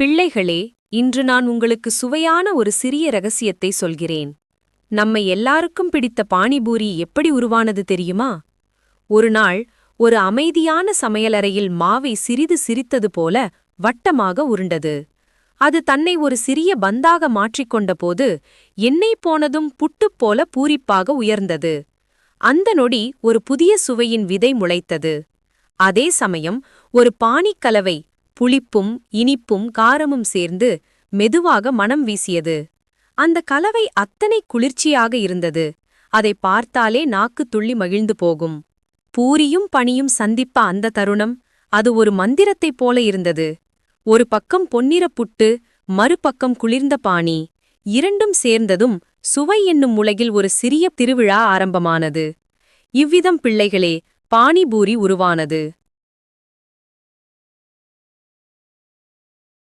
பிள்ளைகளே இன்று நான் உங்களுக்கு சுவையான ஒரு சிறிய ரகசியத்தை சொல்கிறேன். நம்மை எல்லாருக்கும் பிடித்த பானிபூரி எப்படி உருவானது தெரியுமா? ஒரு நாள் ஒரு அமைதியான சமையலறையில் மாவை சிறிது சிரித்தது போல வட்டமாக உருண்டது. அது தன்னை ஒரு சிறிய பந்தாக மாற்றிக்கொண்டபோது எண்ணெய் போனதும் புட்டுப் போல பூரிப்பாக உயர்ந்தது. அந்த நொடி ஒரு புதிய சுவையின் விதை முளைத்தது. அதே சமயம் ஒரு பானிக்கலவை புளிப்பும் இனிப்பும் காரமும் சேர்ந்து மெதுவாக மனம் வீசியது. அந்த கலவை அத்தனை குளிர்ச்சியாக இருந்தது. அதை பார்த்தாலே நாக்கு துள்ளி மகிழ்ந்து போகும். பூரியும் பனியும் சந்திப்ப அந்த தருணம் அது ஒரு மந்திரத்தைப் போல இருந்தது. ஒரு பக்கம் பொன்னிற புட்டு மறுபக்கம் குளிர்ந்த பாணி. இரண்டும் சேர்ந்ததும் சுவை என்னும் உலகில் ஒரு சிறிய திருவிழா ஆரம்பமானது. இவ்விதம் பிள்ளைகளே பானிபூரி உருவானது.